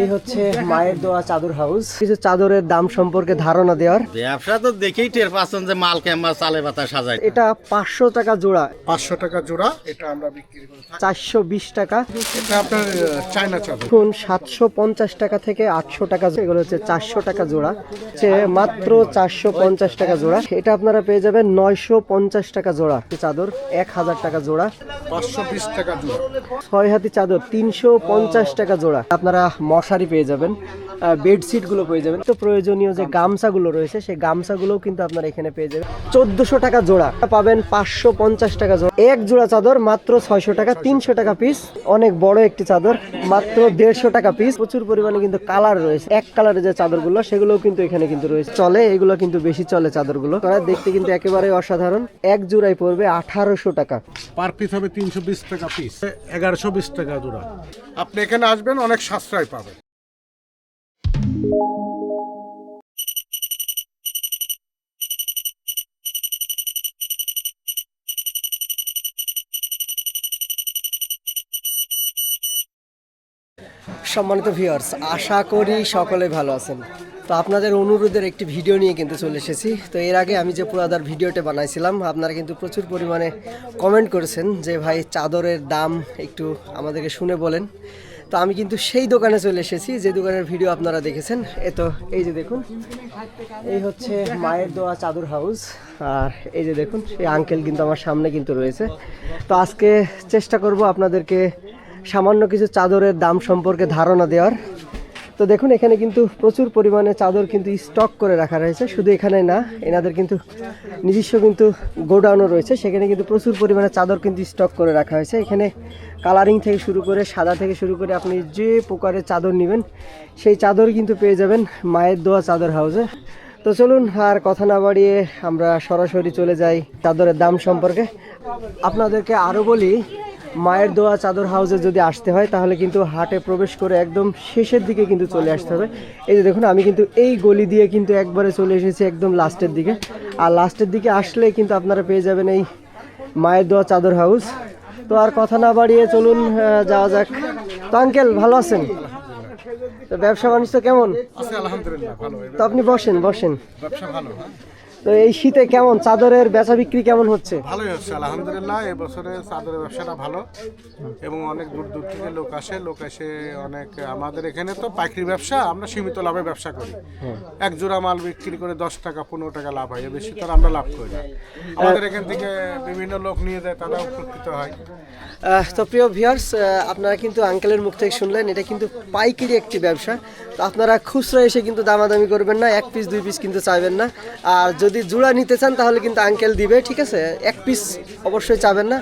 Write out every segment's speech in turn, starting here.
এই হচ্ছে মায়ের দোয়া চাদর হাউস। কিছু চাদরের দাম সম্পর্কে ধারণা দেওয়ার। ব্যবসা তো দেখেই টের পাচ্ছেন যে মাল কেমন চালে পাতা সাজাই এটা পাঁচশো টাকা জোড়া। পাঁচশো টাকা জোড়া এটা আমরা বিক্রি করে। থাকি চারশো বিশ টাকা। এটা আপনার চায়না চাদর। এখন সাতশো পঞ্চাশ টাকা থেকে আটশো টাকা এগুলো হচ্ছে চারশো টাকা জোড়া। হচ্ছে মাত্র চারশো পঞ্চাশ টাকা জোড়া। এটা আপনারা পেয়ে যাবেন নয়শো পঞ্চাশ টাকা জোড়া। চাদর এক হাজার টাকা জোড়া। পাঁচশো বিশ টাকা জোড়া। ছয় হাতি চাদর তিনশো পঞ্চাশ টাকা জোড়া। আপনারা মশারি পেয়ে যাবেন বেডশিটগুলো পেয়ে যাবেন। তো প্রয়োজনীয় যে গামছাগুলো রয়েছে, সেই গামছাগুলোও কিন্তু আপনারা এখানে পেয়ে যাবেন। চোদ্দশো টাকা জোড়া, পাবেন পাঁচশো পঞ্চাশ টাকা জোড়া। এক জোড়া চাদর, মাত্র ছয়শো টাকা, তিনশো টাকা পিস অনেক বড় একটি চাদর, মাত্র দেড়শো টাকা পিস প্রচুর পরিমাণে কিন্তু কালার রয়েছে। এক কালারের যে চাদরগুলো, সেগুলোও কিন্তু এখানে কিন্তু রয়েছে। চলে, এগুলো কিন্তু বেশি চলে চাদরগুলো। তারা দেখতে কিন্তু একেবারে অসাধারণ। এক জোড়াই পড়বে আঠারোশো টাকা। পার পিস হবে তিনশো বিশ টাকা পিস এগারোশো বিশ টাকা জোড়া। আপনি এখানে আসবেন, অনেক সাশ্রয় পাবেন সম্মানিত ভিউয়ার্স আশা করি সকলে ভালো আছেন। তো আপনাদের অনুরোধের একটি ভিডিও নিয়ে কিন্তু চলে এসেছি। তো এর আগে আমি যে পুরাদার ভিডিওটা বানাইছিলাম, আপনারা কিন্তু প্রচুর পরিমাণে কমেন্ট করেছেন যে, ভাই, চাদরের দাম একটু আমাদেরকে শুনে বলেন। তো আমি কিন্তু সেই দোকানে চলে এসেছি, যে দোকানের ভিডিও আপনারা দেখেছেন। এ তো, এই যে দেখুন, এই হচ্ছে মায়ের দোয়া চাদর হাউস, আর এই যে দেখুন সেই আঙ্কেল কিন্তু আমার সামনে কিন্তু রয়েছে। তো আজকে চেষ্টা করব আপনাদেরকে সামান্য কিছু চাদরের দাম সম্পর্কে ধারণা দেওয়ার। তো দেখুন, এখানে কিন্তু প্রচুর পরিমাণে চাদর কিন্তু স্টক করে রাখা রয়েছে। শুধু এখানে না, এনাদের কিন্তু নিজস্ব কিন্তু গোডাউনও রয়েছে। সেখানে কিন্তু প্রচুর পরিমাণে চাদর কিন্তু স্টক করে রাখা হয়েছে। এখানে কালারিং থেকে শুরু করে, সাদা থেকে শুরু করে আপনি যে প্রকারের চাদর নেবেন, সেই চাদর কিন্তু পেয়ে যাবেন মায়ের দোয়া চাদর হাউসে। তো চলুন, আর কথা না বাড়িয়ে আমরা সরাসরি চলে যাই চাদরের দাম সম্পর্কে। আপনাদেরকে আরও বলি মায়ের দোয়া চাদর হাউসে যদি আসতে হয় তাহলে কিন্তু হাটে প্রবেশ করে একদম শেষের দিকে কিন্তু চলে আসতে হবে। এই যে দেখুন আমি কিন্তু এই গলি দিয়ে কিন্তু একবারে চলে এসেছি একদম লাস্টের দিকে। আর লাস্টের দিকে আসলে কিন্তু আপনারা পেয়ে যাবেন এই মায়ের দোয়া চাদর হাউস তো আর কথা না বাড়িয়ে চলুন যাওয়া যাক। তো আঙ্কেল ভালো আছেন? তো ব্যবসা বাণিজ্য কেমন? তো আপনি বসেন বসেন। ব্যবসা ভালো হ্যাঁ? তো এই শীতে কেমন? চাদরের বেচা বিক্রি কেমন হচ্ছে? ভালোই হচ্ছে আলহামদুলিল্লাহ। এবছরে চাদরের ব্যবসাটা ভালো এবং অনেক দূর দূর থেকে লোক আসে। লোক এসে অনেক আমাদের এখানে তো পাইকারি ব্যবসা আমরা সীমিত লাভে ব্যবসা করি। এক জোড়া মাল বিক্রি করে দশ টাকা পনেরো টাকা লাভ হয় বেশি তো আমরা লাভ করি না। আমাদের এখান থেকে বিভিন্ন লোক নিয়ে যায় তারা উপকৃত হয়। তো প্রিয় ভিউয়ার্স আপনারা কিন্তু আঙ্কেলের মুখ থেকে শুনলেন এটা কিন্তু পাইকারি একটি ব্যবসা। তো আপনারা খুচরা এসে কিন্তু দামাদামি করবেন না এক পিস দুই পিস কিন্তু চাইবেন না। আর যদি জোড়া নিতে চান তাহলে কিন্তু আঙ্কেল দিবে, ঠিক আছে? এক পিস অবশ্যই চাবেন না।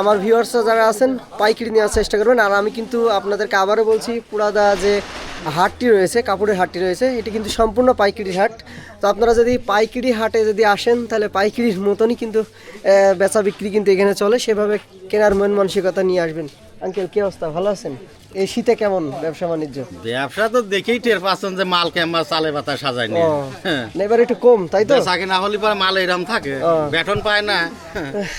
আমার ভিউয়ার্সরা যারা আছেন, পাইকারি নেওয়ার চেষ্টা করবেন। আর আমি কিন্তু আপনাদেরকে আবারও বলছি, পুরাদা যে হাটটি রয়েছে, কাপড়ের হাটটি রয়েছে, এটি কিন্তু সম্পূর্ণ পাইকারি হাট। তো আপনারা যদি পাইকারি হাটে যদি আসেন, তাহলে পাইকারির মতনই কিন্তু বেচা বিক্রি কিন্তু এখানে চলে। সেভাবে কেনার মন মানসিকতা নিয়ে আসবেন। আঙ্কেল কী অবস্থা? ভালো আছেন? এই শীতে কেমন ব্যবসা বাণিজ্য? ব্যবসা তো দেখেই টের পাচ্ছেন যে মাল কেমন চালে পাতা ও, হ্যাঁ। না, এবার একটু কম তাই তো? চাকরি না হলে পরে মাল এরম থাকে বেতন পায় না।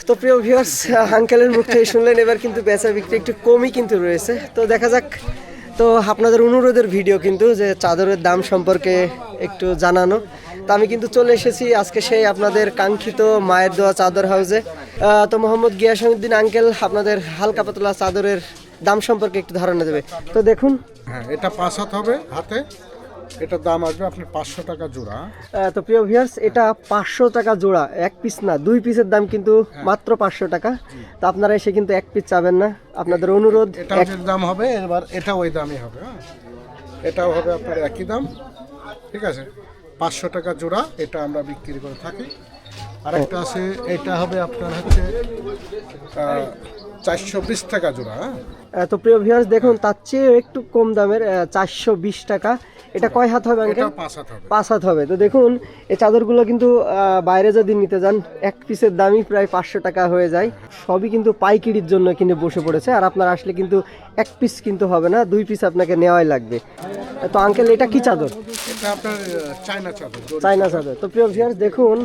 তো প্রিয় ভিউয়ার্স আঙ্কেলের মুখ থেকে শুনলেন এবার কিন্তু বেচা বিক্রি একটু কমই কিন্তু রয়েছে। তো দেখা যাক তো আপনাদের অনুরোধের ভিডিও কিন্তু যে চাদরের দাম সম্পর্কে একটু জানানো। তো আমি কিন্তু চলে এসেছি আজকে সেই আপনাদের কাঙ্ক্ষিত মায়ের দোয়া চাদর হাউসে তো মোহাম্মদ গিয়াসুদ্দিন আঙ্কেল আপনাদের হালকা পাতলা চাদরের দাম সম্পর্কে একটু ধারণা দেবে। তো দেখুন। হ্যাঁ এটা পাঁচ হাত হবে হাতে। এটার দাম আসবে আপনার পাঁচশো টাকা জোড়া। তো প্রিয় ভিউয়ার্স এটা পাঁচশো টাকা জোড়া এক পিস না দুই পিসের দাম কিন্তু মাত্র পাঁচশো টাকা। তো আপনারা এসে কিন্তু এক পিস চাবেন না। আপনাদের অনুরোধ এটাও যে দাম হবে এবার এটা ওই দামই হবে হ্যাঁ। এটাও হবে আপনার একই দাম ঠিক আছে? পাঁচশো টাকা জোড়া এটা আমরা বিক্রি করে থাকি। আরেকটা আছে এটা হবে আপনার হচ্ছে চারশো বিশ টাকা জোড়া হ্যাঁ? তো প্রিয় ভিউয়ার্স দেখুন তার চেয়ে একটু কম দামের চারশো বিশ টাকা। এটা কয় হাত হবে আঙ্কেল পাঁচ হাত হবে। পাঁচ হাত হবে। তো দেখুন এই চাদরগুলো কিন্তু বাইরে যদি নিতে যান এক পিসের দামই প্রায় পাঁচশো টাকা হয়ে যায়। সবই কিন্তু পাইকিরির জন্য কিনে বসে পড়েছে। আর আপনার আসলে কিন্তু এক পিস কিন্তু হবে না দুই পিস আপনাকে নেওয়াই লাগবে। তো আঙ্কেল এটা কি চাদর? এটা আপনার চায়না চাদর চায়না চাদর। তো প্রিয় ভিউয়ার্স দেখুন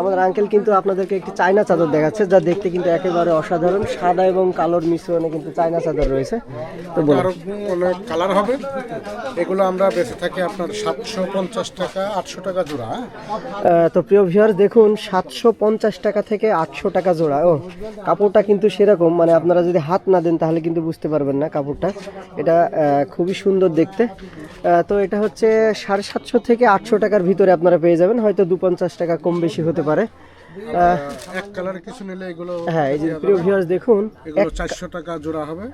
আমাদের আঙ্কেল কিন্তু আপনাদেরকে একটি চায়না চাদর দেখাচ্ছে যা দেখতে কিন্তু একেবারে অসাধারণ। সাদা এবং কালোর মিশ্রণে কিন্তু চায়না চাদর রয়েছে। তো কালার হবে। এগুলো আমরা বেঁচে থাকি আপনার সাতশো পঞ্চাশ টাকা আটশো টাকা জোড়া হ্যাঁ? তো প্রিয় ভিউয়ার্স দেখুন সাতশো পঞ্চাশ টাকা থেকে আটশো টাকা জোড়া। ও কাপড়টা কিন্তু সেরকম মানে আপনারা যদি হাত না দেন তাহলে কিন্তু বুঝতে পারবেন না কাপড়টা। এটা খুবই সুন্দর দেখতে। তো এটা হচ্ছে সাড়ে সাতশো থেকে আটশো টাকার ভিতরে আপনারা পেয়ে যাবেন। হয়তো দু পঞ্চাশ টাকা কম বেশি হতে পারে। এক কালারে কিছু নিলে এগুলো হ্যাঁ এই যে প্রিয় ভিউয়ার্স দেখুন এগুলো টাকা জোড়া হবে।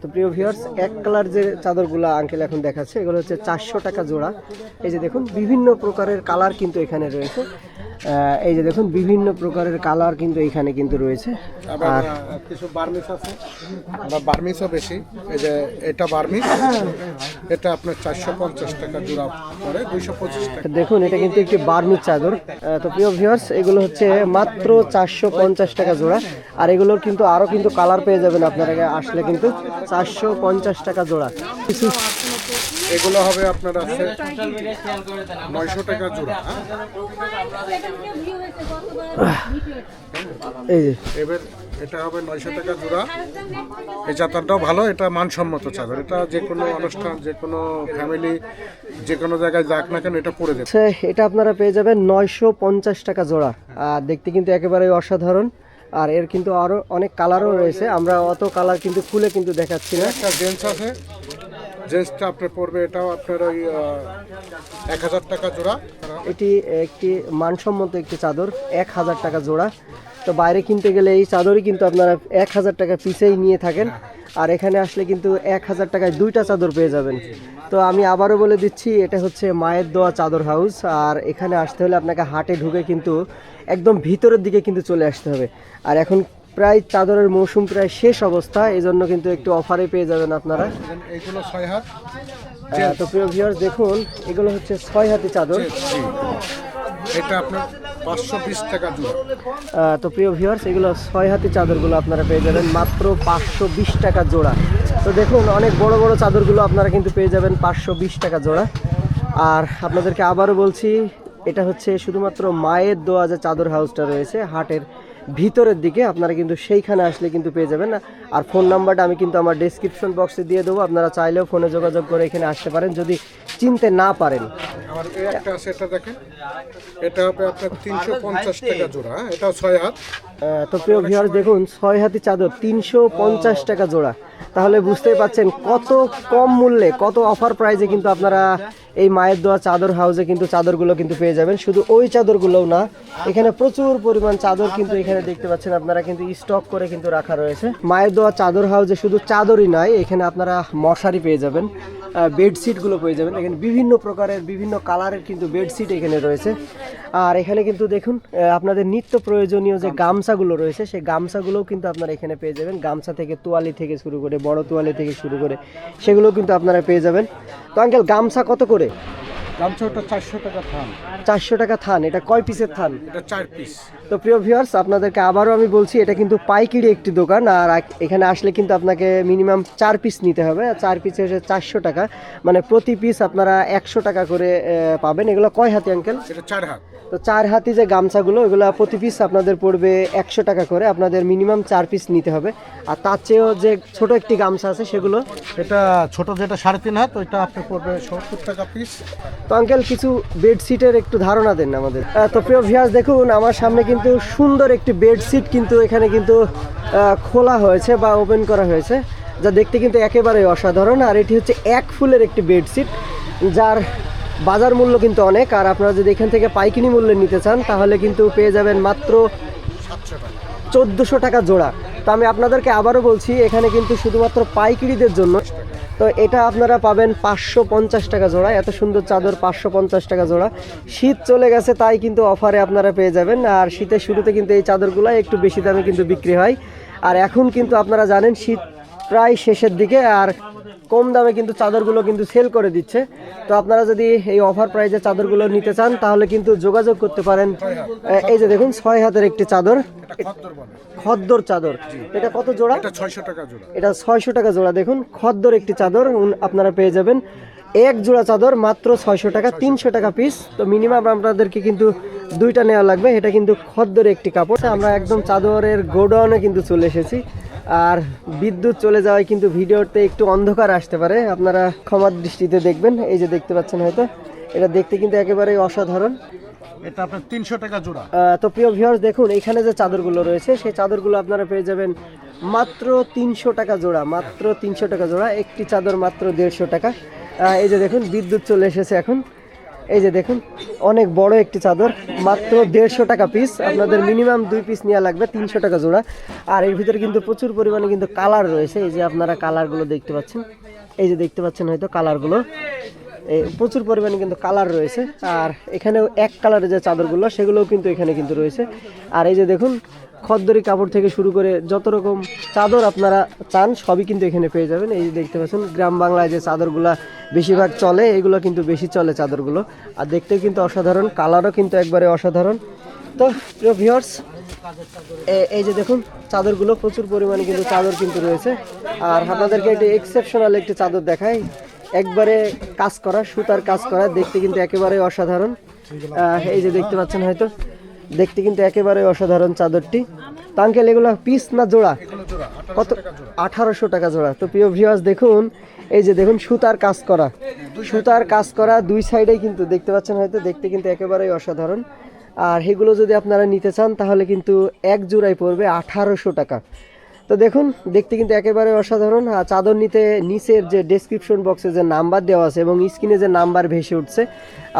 তো প্রিয় ভিউয়ার্স এক কালার যে চাদরগুলো আঙ্কেল এখন দেখাচ্ছে এগুলো হচ্ছে চারশো টাকা জোড়া। এই যে দেখুন বিভিন্ন প্রকারের কালার কিন্তু এখানে রয়েছে। এই যে দেখুন বিভিন্ন প্রকারের কালার কিন্তু এখানে কিন্তু রয়েছে। আহ, কিছু বার্মিস আছে। আবার বার্মিসও বেশি। এই যে এটা বার্মিস এটা আপনার চারশো পঞ্চাশ টাকা জোড়া পড়ে দুইশো পঁচিশ টাকা। দেখুন এটা কিন্তু একটি বার্মির চাদর। তো প্রিয় ভিউয়ার্স এগুলো হচ্ছে মাত্র চারশো পঞ্চাশ টাকা জোড়া। আর এগুলোর কিন্তু আরও কিন্তু কালার পেয়ে যাবেন আপনারা। আসলে কিন্তু চারশো পঞ্চাশ টাকা জোড়া। কিছু এগুলো হবে আপনার আছে নয়শো টাকা জোড়া হ্যাঁ? এই এবার এটা হবে নয়শো টাকা জোড়া। এই চাদরটাও ভালো এটা মানসম্মত চাদর। এটা যে কোনো অনুষ্ঠান যে কোনো ফ্যামিলি যে কোনো জায়গায় যাক না কেন এটা পরে দেবে। এটা আপনারা পেয়ে যাবেন নয়শো পঞ্চাশ টাকা জোড়া। আর দেখতে কিন্তু একেবারে অসাধারণ। আর এর কিন্তু আরও অনেক কালারও রয়েছে। আমরা অত কালার কিন্তু খুলে কিন্তু দেখাচ্ছি না। একটা জেন্টস আছে জেন্টসটা আপনার পড়বে এটাও আপনার ওই এক হাজার টাকা জোড়া। এটি একটি মানসম্মত একটি চাদর, এক হাজার টাকা জোড়া। তো বাইরে কিনতে গেলে এই চাদরই কিন্তু আপনারা এক হাজার টাকা পিসেই নিয়ে থাকেন। আর এখানে আসলে কিন্তু এক হাজার টাকায় দুইটা চাদর পেয়ে যাবেন। তো আমি আবারও বলে দিচ্ছি, এটা হচ্ছে মায়ের দোয়া চাদর হাউস। আর এখানে আসতে হলে আপনাকে হাটে ঢুকে কিন্তু একদম ভিতরের দিকে কিন্তু চলে আসতে হবে। আর এখন প্রায় চাদরের মৌসুম প্রায় শেষ অবস্থা এই জন্য কিন্তু একটু অফারে পেয়ে যাবেন আপনারা। এইগুলো ছয় হাত। তো প্রিয় ভিউয়ার্স দেখুন এগুলো হচ্ছে ছয় হাতি চাদর। এটা আপনার পাঁচশো বিশ টাকা জোড়া। তো প্রিয় ভিউয়ার্স এগুলো ছয় হাতি চাদরগুলো আপনারা পেয়ে যাবেন মাত্র পাঁচশো বিশ টাকা জোড়া। তো দেখুন অনেক বড় বড় চাদরগুলো আপনারা কিন্তু পেয়ে যাবেন পাঁচশো বিশ টাকা জোড়া। আর আপনাদেরকে আবারও বলছি এটা হচ্ছে শুধুমাত্র মায়ের দোয়া যে চাদর হাউসটা রয়েছে হাটের ভিতরের দিকে আপনারা কিন্তু সেইখানে আসলে কিন্তু পেয়ে যাবেন আর ফোন নাম্বারটা আমি কিন্তু আমার ডিসক্রিপশন বক্সে দিয়ে দেবো। আপনারা চাইলেও ফোনে যোগাযোগ করে এখানে আসতে পারেন। যদি চিনতে না পারেন। আমার এই একটা আছে এটা দেখেন। এটা হবে আপনার তিনশো পঞ্চাশ টাকা জোড়া হ্যাঁ? ছয় হাত। তো প্রিয় ভিউয়ার দেখুন ছয় হাতি চাদর তিনশো পঞ্চাশ টাকা জোড়া। তাহলে বুঝতেই পাচ্ছেন কত কম মূল্যে কত অফার প্রাইজে কিন্তু আপনারা এই মায়ের দোয়া চাদর হাউসে কিন্তু চাদরগুলো কিন্তু পেয়ে যাবেন। শুধু ওই চাদরগুলোও না এখানে প্রচুর পরিমাণ চাদর কিন্তু এখানে দেখতে পাচ্ছেন আপনারা কিন্তু স্টক করে কিন্তু রাখা রয়েছে। মায়ের দোয়া চাদর হাউসে শুধু চাদরই নয় এখানে আপনারা মশারি পেয়ে যাবেন বেডশিটগুলো পেয়ে যাবেন। এখানে বিভিন্ন প্রকারের, বিভিন্ন কালারের কিন্তু বেডশিট এখানে রয়েছে। আর এখানে কিন্তু দেখুন আপনাদের নিত্য প্রয়োজনীয় যে গামছাগুলো রয়েছে, সেই গামছাগুলোও কিন্তু আপনারা এখানে পেয়ে যাবেন। গামছা থেকে তোয়ালি থেকে শুরু করে, বড় তোয়ালি থেকে শুরু করে সেগুলো কিন্তু আপনারা পেয়ে যাবেন। তো আঙ্কেল গামছা কত করে? চারশো টাকা থান। এটা কয় পিসের থান? চার পিস তো প্রিয় ভিউয়ার্স আপনাদেরকে আবারও আমি বলছি এটা কিন্তু পাইকারি একটি দোকান আর এখানে আসলে কিন্তু আপনাকে মিনিমাম চার পিস নিতে হবে আর চার পিস হচ্ছে চারশো টাকা। মানে প্রতি পিস আপনারা একশো টাকা করে পাবেন। এগুলো কয় হাতি আঙ্কেল চার হাত। তো চার হাতি যে গামছাগুলো এগুলো প্রতি পিস আপনাদের পড়বে একশো টাকা করে আপনাদের মিনিমাম চার পিস নিতে হবে। আর তার চেয়েও যে ছোট একটি গামছা আছে সেগুলো? এটা ছোট যেটা সাড়ে তিন হাত ওইটা আপনি পড়বে সত্তর টাকা পিস তো আঙ্কেল কিছু বেডশিটের একটু ধারণা দেন আমাদের। তো প্রিয় ভিয়াস দেখুন, আমার সামনে কিন্তু সুন্দর একটি বেডশিট কিন্তু এখানে কিন্তু খোলা হয়েছে বা ওপেন করা হয়েছে, যা দেখতে কিন্তু একেবারেই অসাধারণ। আর এটি হচ্ছে এক ফুলের একটি বেডশিট যার বাজার মূল্য কিন্তু অনেক। আর আপনারা যদি এখান থেকে পাইকারি মূল্যে নিতে চান, তাহলে কিন্তু পেয়ে যাবেন মাত্র চোদ্দোশো টাকা জোড়া। তো আমি আপনাদেরকে আবারও বলছি, এখানে কিন্তু শুধুমাত্র পাইকিরিদের জন্য তো এটা আপনারা পাবেন পাঁচশো পঞ্চাশ টাকা জোড়া। এত সুন্দর চাদর, পাঁচশো পঞ্চাশ টাকা জোড়া। শীত চলে গেছে, তাই কিন্তু অফারে আপনারা পেয়ে যাবেন। আর শীতের শুরুতে কিন্তু এই চাদরগুলো একটু বেশি দামে কিন্তু বিক্রি হয়। আর এখন কিন্তু আপনারা জানেন, শীত প্রায় শেষের দিকে। আর কম দামে কিন্তু চাদরগুলো কিন্তু সেল করে দিচ্ছে। তো আপনারা যদি এই অফার প্রাইজে চাদরগুলো নিতে চান তাহলে কিন্তু যোগাযোগ করতে পারেন। এই যে দেখুন ছয় হাতের একটি চাদর। খদ্দর চাদর। এটা কত জোড়া? এটা ছয়শো টাকা জোড়া। এটা ছয়শো টাকা জোড়া। দেখুন খদ্দর একটি চাদর আপনারা পেয়ে যাবেন। এক জোড়া চাদর মাত্র ছয়শো টাকা তিনশো টাকা পিস তো মিনিমাম আপনাদেরকে কিন্তু দুইটা নেওয়া লাগবে। এটা কিন্তু খদ্দরে একটি কাপড়। আমরা একদম চাদরের গোডাউনে কিন্তু চলে এসেছি। আর বিদ্যুৎ চলে যাওয়ায় কিন্তু ভিডিওতে একটু অন্ধকার আসতে পারে। আপনারা ক্ষমার দৃষ্টিতে দেখবেন। এই যে দেখতে পাচ্ছেন হয়তো। এটা দেখতে কিন্তু একেবারেই অসাধারণ। এটা আপনার তিনশো টাকা জোড়া। তো প্রিয় ভিউয়ার্স দেখুন এখানে যে চাদরগুলো রয়েছে সেই চাদরগুলো আপনারা পেয়ে যাবেন মাত্র তিনশো টাকা জোড়া। মাত্র তিনশো টাকা জোড়া। একটি চাদর মাত্র দেড়শো টাকা। এই যে দেখুন, বিদ্যুৎ চলে এসেছে এখন। এই যে দেখুন, অনেক বড় একটি চাদর, মাত্র দেড়শো টাকা পিস আপনাদের মিনিমাম দুই পিস নেওয়া লাগবে, তিনশো টাকা জোড়া। আর এর ভিতরে কিন্তু প্রচুর পরিমাণে কিন্তু কালার রয়েছে। এই যে আপনারা কালারগুলো দেখতে পাচ্ছেন, এই যে দেখতে পাচ্ছেন হয়তো কালারগুলো এই প্রচুর পরিমাণে কিন্তু কালার রয়েছে। আর এখানেও এক কালারের যে চাদরগুলো, সেগুলোও কিন্তু এখানে কিন্তু রয়েছে। আর এই যে দেখুন খদ্দরি কাপড় থেকে শুরু করে যত রকম চাদর আপনারা চান, সবই কিন্তু এখানে পেয়ে যাবেন। এই দেখতে পাচ্ছেন, গ্রাম বাংলায় যে চাদরগুলা বেশিরভাগ চলে, এগুলো কিন্তু বেশি চলে চাদরগুলো। আর দেখতেও কিন্তু অসাধারণ, কালারও কিন্তু একবারে অসাধারণ। তো, প্রিয় ভিউয়ার্স এই যে দেখুন, চাদরগুলো প্রচুর পরিমাণে কিন্তু চাদর কিন্তু রয়েছে। আর আপনাদেরকে একটি এক্সেপশনাল একটি চাদর দেখাই। একবারে কাজ করা, সুতার কাজ করা, দেখতে কিন্তু একেবারে অসাধারণ। এই যে দেখতে পাচ্ছেন হয়তো দেখতে কিন্তু একেবারে অসাধারণ চাদরটি। তাঙ্কেল এগুলো পিস না জোড়া? কত? আঠারোশো টাকা জোড়া। তো প্রিয় ভিউয়ার্স দেখুন এই যে দেখুন সুতার কাজ করা। সুতার কাজ করা দুই সাইডেই কিন্তু দেখতে পাচ্ছেন হয়তো দেখতে কিন্তু একেবারেই অসাধারণ। আর এগুলো যদি আপনারা নিতে চান তাহলে কিন্তু এক জোড়ায় পড়বে আঠারোশো টাকা। তো দেখুন, দেখতে কিন্তু একেবারে অসাধারণ। চাদর নিতে, নিচের যে ডেসক্রিপশন বক্সে যে নাম্বার দেওয়া আছে এবং স্ক্রিনে যে নাম্বার ভেসে উঠছে,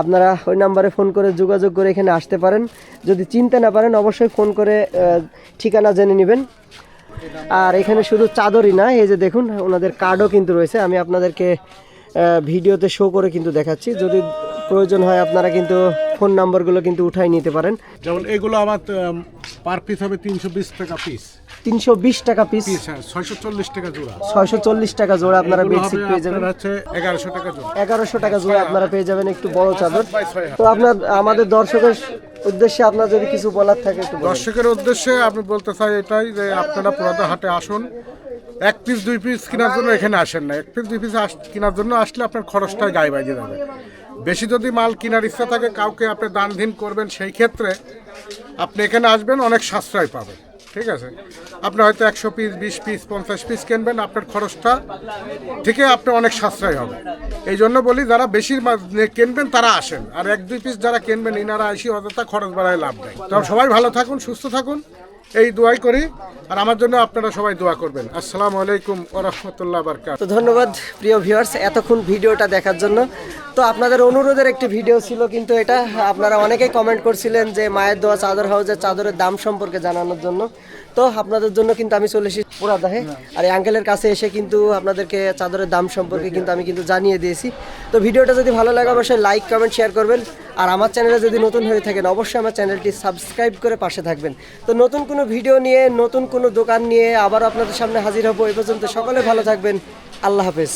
আপনারা ওই নাম্বারে ফোন করে যোগাযোগ করে এখানে আসতে পারেন। যদি চিনতে না পারেন, অবশ্যই ফোন করে ঠিকানা জেনে নেবেন। আর এখানে শুধু চাদরই না, এই যে দেখুন, ওনাদের কার্ডও কিন্তু রয়েছে। আমি আপনাদেরকে ভিডিওতে শো করে কিন্তু দেখাচ্ছি। যদি প্রয়োজন হয়, আপনারা কিন্তু ফোন নাম্বারগুলো কিন্তু উঠাই নিতে পারেন। যেমন এগুলো আমার পার পিস হবে তিনশো বিশ টাকা পিস তিনশো বিশ টাকা পিস হ্যাঁ ছয়শো চল্লিশ টাকা জোড়া। ছয়শো চল্লিশ টাকা জোড়া আপনারা বেডশিট পেয়ে যাবেন। হচ্ছে এগারোশো টাকা জোড়া। এগারোশো টাকা জোড়া আপনারা পেয়ে যাবেন একটু বড় চাদর। তো আপনার আমাদের দর্শকের উদ্দেশ্যে আপনার যদি কিছু বলার থাকে। দর্শকের উদ্দেশ্যে আমি বলতে চাই এটাই যে আপনারা পুরাদা হাটে আসুন। এক পিস দুই পিস কেনার জন্য এখানে আসেন না। এক পিস দুই পিস কেনার জন্য আসলে আপনার খরচটাই গায়ে বাজিয়ে যাবে। বেশি যদি মাল কেনার ইচ্ছা থাকে কাউকে আপনি দান ধিন করবেন সেই ক্ষেত্রে আপনি এখানে আসবেন অনেক সাশ্রয় পাবেন। ঠিক আছে? আপনি হয়তো একশো পিস বিশ পিস পঞ্চাশ পিস কিনবেন, আপনার খরচটা থেকে আপনার অনেক সাশ্রয় হবে। এই জন্য বলি, যারা বেশি কিনবেন, তারা আসেন। আর এক, দুই পিস যারা কিনবেন, ইনারা আইসি অযথা খরচ বাড়ায় লাভ নেই। তো সবাই ভালো থাকুন, সুস্থ থাকুন। এই দোয়াই করি, আর আমার জন্য আপনারা সবাই দোয়া করবেন। আসসালামু আলাইকুম ওরহমতুল্লাহ বারকাত তো ধন্যবাদ, প্রিয় ভিউয়ার্স এতক্ষণ ভিডিওটা দেখার জন্য। তো আপনাদের অনুরোধের একটি ভিডিও ছিল কিন্তু এটা, আপনারা অনেকেই কমেন্ট করছিলেন যে মায়ের দোয়া চাদর হাউসের চাদরের দাম সম্পর্কে জানানোর জন্য। তো আপনাদের জন্য কিন্তু আমি চলে এসেছি পুরাদাহে আর এই আঙ্কেলের কাছে এসে কিন্তু আপনাদেরকে চাদরের দাম সম্পর্কে কিন্তু আমি কিন্তু জানিয়ে দিয়েছি। তো ভিডিওটা যদি ভালো লাগে, অবশ্যই লাইক কমেন্ট শেয়ার করবেন। আর আমার চ্যানেলে যদি নতুন হয়ে থাকেন, অবশ্যই আমার চ্যানেলটি সাবস্ক্রাইব করে পাশে থাকবেন। তো নতুন কোনো ভিডিও নিয়ে, নতুন কোনো দোকান নিয়ে আবার আপনাদের সামনে হাজির হব। এ পর্যন্ত সকলে ভালো থাকবেন। আল্লাহ হাফেজ।